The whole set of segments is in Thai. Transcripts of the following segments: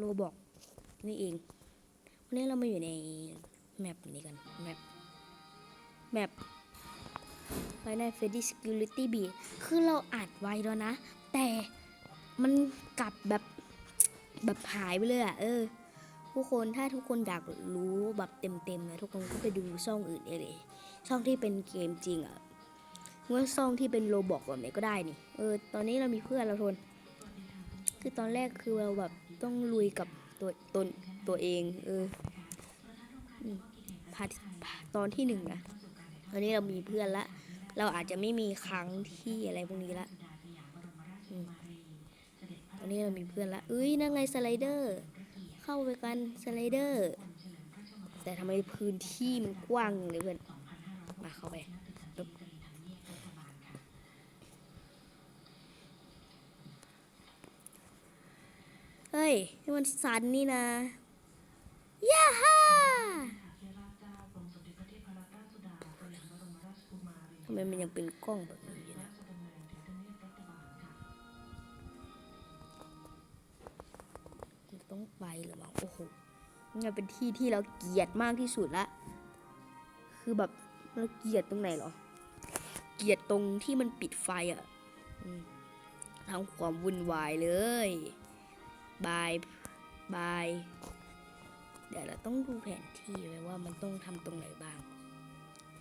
โลบอกนี่เอง วันนี้เรามาอยู่ในแมปนี้กัน แมป แมปไฟใน Freddy Security b คือเราอัดไว้แล้วนะ แต่มันกลับแบบแบบหายไปเลยอะเออ ทุกคนถ้าทุกคนอยากรู้แบบเต็มๆนะทุกคนก็ไปดูช่องอื่นเลย ช่องที่เป็นเกมจริงอะเมื่อช่องที่เป็นโรบอกแบบไหนก็ได้นี่ เออ ตอนนี้เรามีเพื่อนเราทน คือตอนแรกคือเราแบบต้องลุยกับตัวตนตัวเอง เออพาร์ทตอนที่หนึ่งนะตอนนี้เรามีเพื่อนละ เราอาจจะไม่มีครั้งที่อะไรพวกนี้ละอตอนนี้เรามีเพื่อนละเอ้ยนั่งไงสไลเดอร์ เข้าไปกันสไลเดอร์ แต่ทำไมพื้นที่มันกว้างเลยเพื่อน มาเข้าไปปึ๊บ เฮ้ยนี่มันสันนี่นะย่าฮ่าทำไมมันยังเป็นกล้องแบบนี้อยู่นะมันต้องไปเหรือมั้งโอ้โหนี่เป็นที่ที่เราเกลียดมากที่สุดละ คือแบบเราเกลียดตรงไหนเหรอ เกลียดตรงที่มันปิดไฟอะ่ะอืมทำความวุ่นวายเลย บายบาย เดี๋ยวเราต้องดูแผนที่ไว้ว่ามันต้องทำตรงไหนบ้าง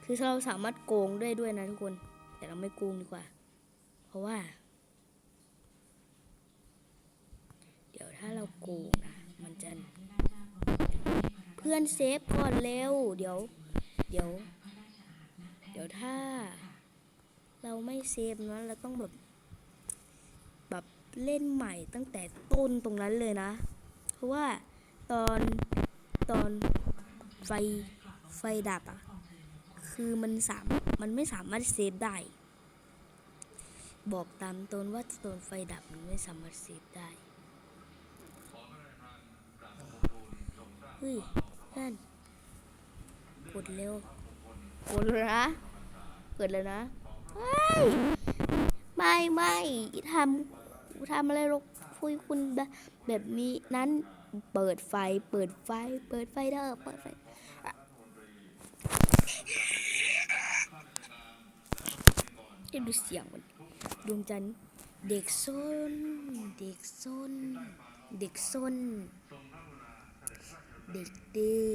คือเราสามารถโกงได้ด้วยนะทุกคน แต่เราไม่โกงดีกว่า เพราะว่า เดี๋ยวถ้าเราโกงนะ มันจะ เพื่อนเซฟก่อนเร็ว เดี๋ยว เดี๋ยว เดี๋ยวถ้า เราไม่เซฟนะเราต้องแบบแบบ เล่นใหม่ตั้งแต่ต้นตรงนั้นเลยนะ เพราะว่าตอนตอนไฟไฟดับอะ่ะ คือมันสามมันไม่สามารถเซฟได้ บอกตามตนว่าตอนไฟดับมันไม่สามารถเซฟได้เฮ้ยนั่นกดเร็วกดเลยนะเปิดเลยนะเฮ้ยไม่ไม่ทำ ทำอะไรรกคุยคุณแบบแบบนี้นั้นเปิดไฟ เปิดไฟ เปิดไฟเด้อเปิดไฟเดี๋ยวดูเสียงมันดวงจันทร์เด็กซนเด็กซนเด็กซนเด็กดื้อ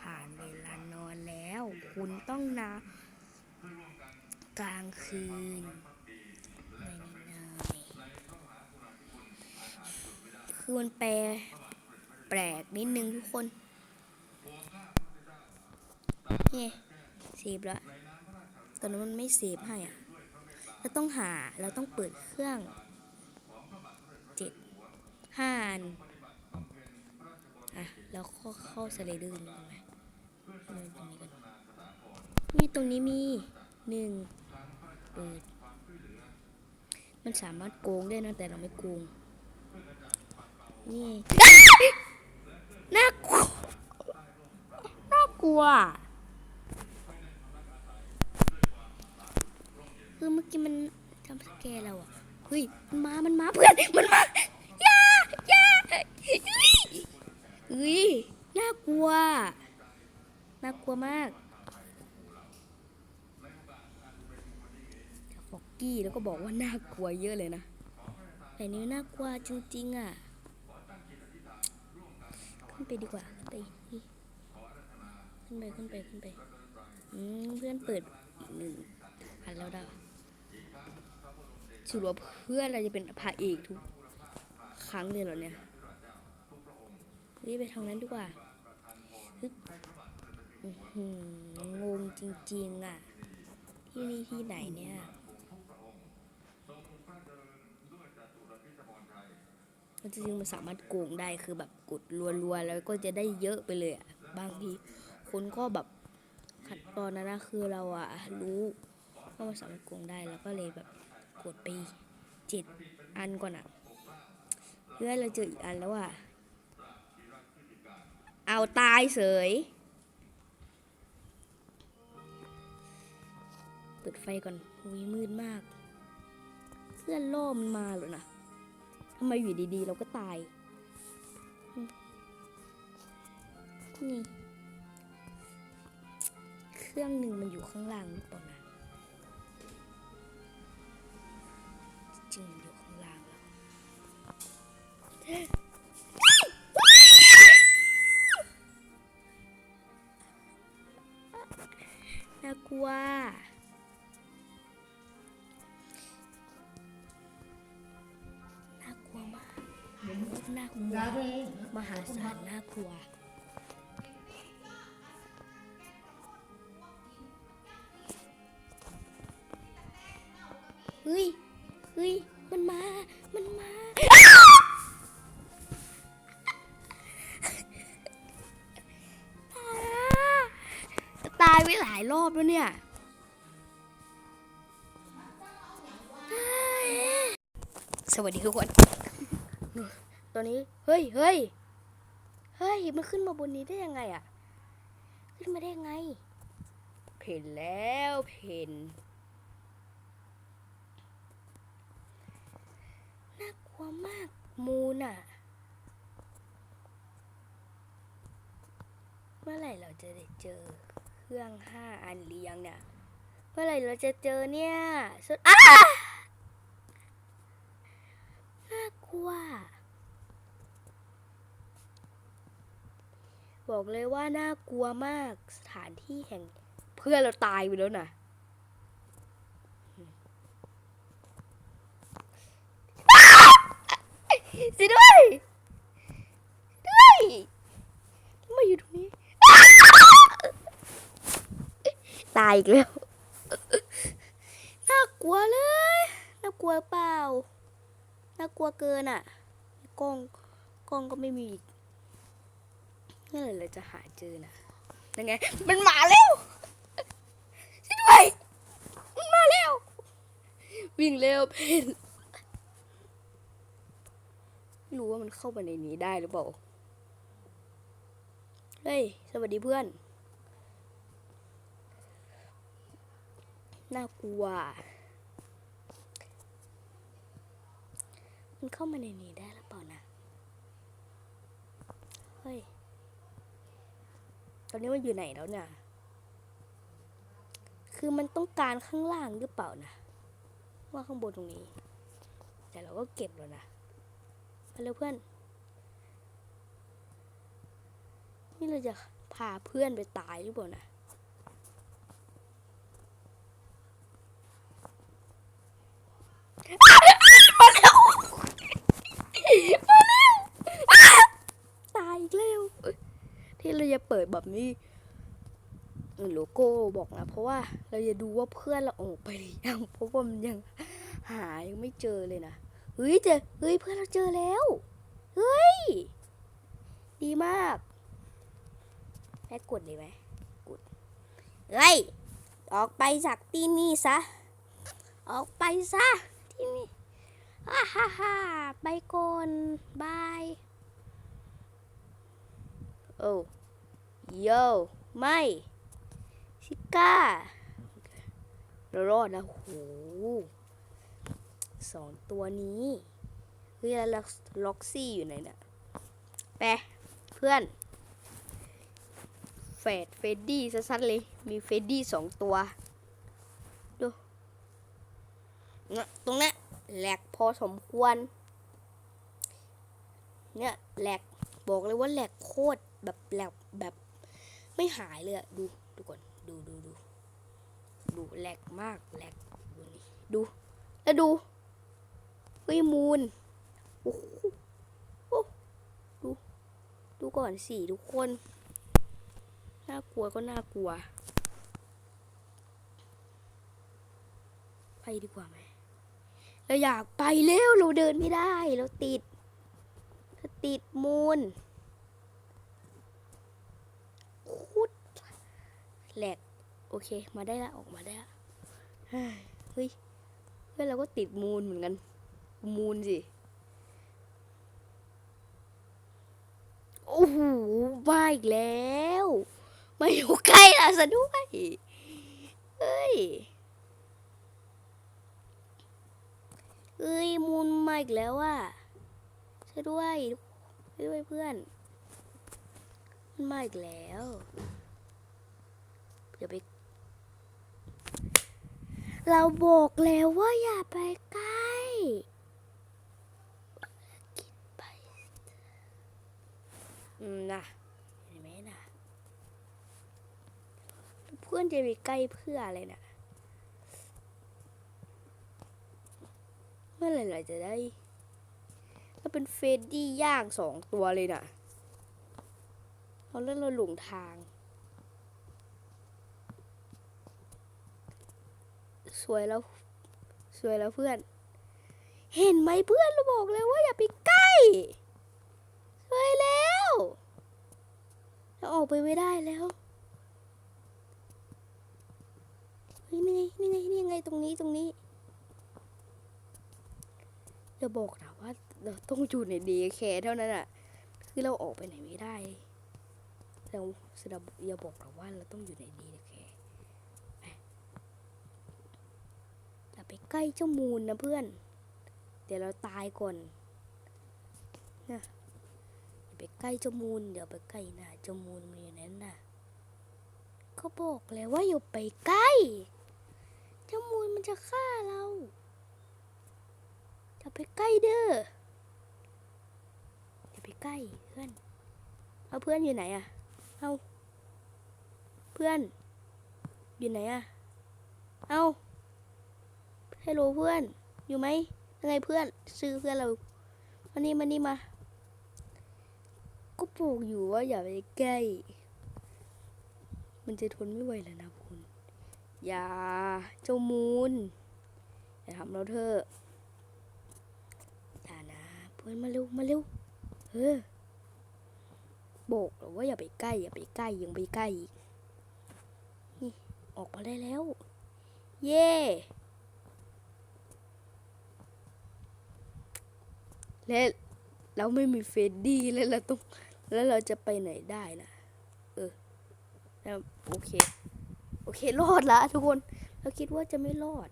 ผ่านเวลานอนแล้ว คุณต้องนากลางคืนไม่นาย คือมันแปลแปลกนิดนึงทุกคนนี่เซฟแล้วตอนนั้นมันไม่เซฟให้อะเราต้องหา เราต้องเปิดเครื่องเจ็ดห้าอันอะ แล้วเข้าเข้าสไลเดอร์นี่ไหมเดินตรงนี้กันมีตรงนี้มีหนึ่งเปิด มันสามารถโกงได้นะ แต่เราไม่โกง นี่น่ากลัวน่ากลัว คือเมื่อกี้มันทำสแกเราอะเฮ้ยมันมา มันมาเพื่อน มันมาอย่าอย่าเฮ้ยน่ากลัว น่ากลัวมากฟอกกี้แล้วก็บอกว่าน่ากลัวเยอะเลยนะแต่นี้น่ากลัวจริงๆอะ ไปดีกว่าไปขึ้นไปขึ้นไปขึ้นไปเพื่อนเปิดอีกหนึ่งอันแล้วดาสุดว่าเพื่อนเราจะเป็นพระเอกทุกครั้งเลยเหรอเนี่ยนี่ไปทางนั้นดีกว่าฮึงงจริงๆอะ ที่นี่ที่ไหนเนี่ย มันจริงมันสามารถโกงได้คือแบบกดรัวๆแล้วก็จะได้เยอะไปเลยอะบางทีคนก็แบบขัดตอนนั้นนะคือเราอะรู้ว่ามันสามารถโกงได้แล้วก็เลยแบบกดไปเจ็ดอันก่อนอะเพื่อเราเจออีกอันแล้วอะเอาตายเสยเปิดไฟก่อนอุ้ยมืดมาก เพื่อนล่มันมาเหรอนะ ทำไมอยู่ดีๆ เราก็ตาย นี่ เครื่องหนึ่งมันอยู่ข้างล่างหรือเปล่า มหาศาลน่ากลัว เฮ้ย เฮ้ย มันมา มันมา ตายไปหลายรอบแล้วเนี่ยสวัสดีทุกคน ตอนนี้ เฮ้ยเฮ้ยเฮ้ย มันขึ้นมาบนนี้ได้ยังไงอะขึ้นมาได้ยังไง เพนแล้วเพนน่ากลัวมากมูนอะเมื่อไหร่เราจะได้เจอเครื่องห้าอันเรียงเนี่ย เมื่อไหร่เราจะเจอเนี่ยสุดอ้าน่ากลัว บอกเลยว่าน่ากลัวมากสถานที่แห่ง เพื่อนเราตายไปแล้วนะสิด้วย ด้วยมาอยู่ตรงนี้ ตายอีกแล้ว น่ากลัวเลย น่ากลัวเปล่า น่ากลัวเกินอะ กล้อง กล้องก็ไม่มีอีก เมื่อไหร่เราจะหาเจอนะยังไง มันมาแล้วช่วยด้วยมันมาแล้ว วิ่งเร็วเพนไม่รู้ว่ามันเข้าไปในนี้ได้หรือเปล่า เฮ้ย สวัสดีเพื่อน น่ากลัว มันเข้ามาในนี้ได้หรือเปล่านะ เฮ้ย ตอนนี้มันอยู่ไหนแล้วเนี่ย คือมันต้องการข้างล่างหรือเปล่านะ ว่าข้างบนตรงนี้ แต่เราก็เก็บแล้วนะมาเร็วเพื่อน นี่เราจะพาเพื่อนไปตายหรือเปล่านะตายอีกแล้วเอ้ยที่ เราจะเปิดแบบนี้โลโก้บอกนะ เพราะว่าเราจะดูว่าเพื่อนเราออกไปหรือยังเพราะว่ามันยังหายังไม่เจอเลยนะเฮ้ยเจอเฮ้ยเพื่อนเราเจอแล้วเฮ้ยดีมากแม่กดเลยไหมกดเฮ้ยออกไปจากที่นี่ซะออกไปซะที่นี่ฮ่าฮ่าฮ่าไปก่อนบายโอ้ โยไม่ชิก้าเรารอดนะโหสองตัวนี้เฮ้ยแล้วล็อกล็อกซี่อยู่ไหนเนี่ยไปเพื่อนเฟดเฟดดี้สั้นๆเลย มีเฟดดี้สองตัว ดูเนี่ยตรงนี้แหลกพอสมควร เนี่ยแหลกบอกเลยว่าแหลกโคตรแบบแหลกแบบ ไม่หายเลยอะดูดูก่อนดูดูดูดูแหลกมากแหลกดูนี่ดูแล้วดูเฮ้ยมูนโอ้โหโอ้ดูดูก่อนสิทุกคนน่ากลัวก็น่ากลัว ไปดีกว่าไหมเราอยากไปเร็วเราเดินไม่ได้ เราติดติดมูลคุดแหลก โอเค มาได้ละออกมาได้ละเฮ้ยเฮ้ยเพื่อนเราก็ติดมูลเหมือนกัน มูลสิ โอ้โหมาอีกแล้วมาอยู่ใกล้เราซะด้วยเฮ้ยเอ้ยมูลมาอีกแล้วอะช่วยด้วยเช่วยด้วยเพื่อนมันมาอีกแล้วอย่าไป เราบอกแล้วว่าอย่าไปใกล้คิดไปอืมนะเห็นไหมนะเพื่อนจะไปใกล้เพื่ออะไรนะเมื่อไหร่เราจะได้ถ้าเป็นเฟดดี้ย่างสองตัวเลยนะเราเล่นเราหลงทาง สวยแล้ว สวยแล้วเพื่อน เห็นไหมเพื่อนเราบอกแล้วว่าอย่าไปใกล้ สวยแล้วเราออกไปไม่ได้แล้วเฮ้ยนี่ไงนี่ไงนี่ไงตรงนี้ตรงนี้อย่าบอกนะว่าเราต้องอยู่ในดีแคเท่านั้นอะคือเราออกไปไหนไม่ได้เราแสดงอย่าบอกนะว่าเราต้องอยู่ในดีแค อย่า ไปใกล้เจ้ามูลนะเพื่อน เดี๋ยวเราตายก่อนนะอย่าไปใกล้เจ้ามูลอย่าไปใกล้นะเจ้ามูลมันอยู่นั้นน่ะก็บอกแล้วว่าอย่าไปใกล้ เจ้ามูลมันจะฆ่าเราอย่าไปใกล้เด้ออย่าไปใกล้เพื่อนเอาเพื่อนอยู่ไหนอะเอาเพื่อนอยู่ไหนอะเอา ฮัลโหลเพื่อน อยู่ไหมยังไงเพื่อน ซื้อเพื่อนเรามานี่มานี่มา ก็ปลูกอยู่ว่าอย่าไปใกล้ มันจะทนไม่ไหวแล้วนะคุณ อย่าเจ้ามูลอย่าทำเราเถอะอย่านะ เพื่อนมาเร็วมาเร็วเออบอกแล้วว่าอย่าไปใกล้ อย่าไปใกล้ยังไปใกล้อีกนี่ออกมาได้แล้ว เย่ และเราไม่มีเฟดดี้แล้วเราต้องแล้วเราจะไปไหนได้นะเออแล้วโอเค โอเค รอดละทุกคน เราคิดว่าจะไม่รอด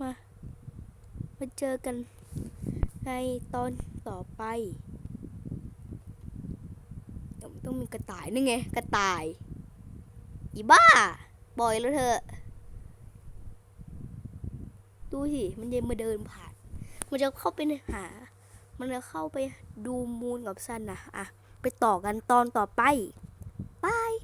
มา มาเจอกันในตอนต่อไปเดี๋ยวมันต้องมีกระต่ายนี่ไง กระต่าย อีบ้าปล่อยแล้วเถอะดูสิ มันยังมาเดินผ่าน มันจะเข้าไปหา มันจะเข้าไปดูมูนกับซันนะอะ ไปต่อกันตอนต่อไปบาย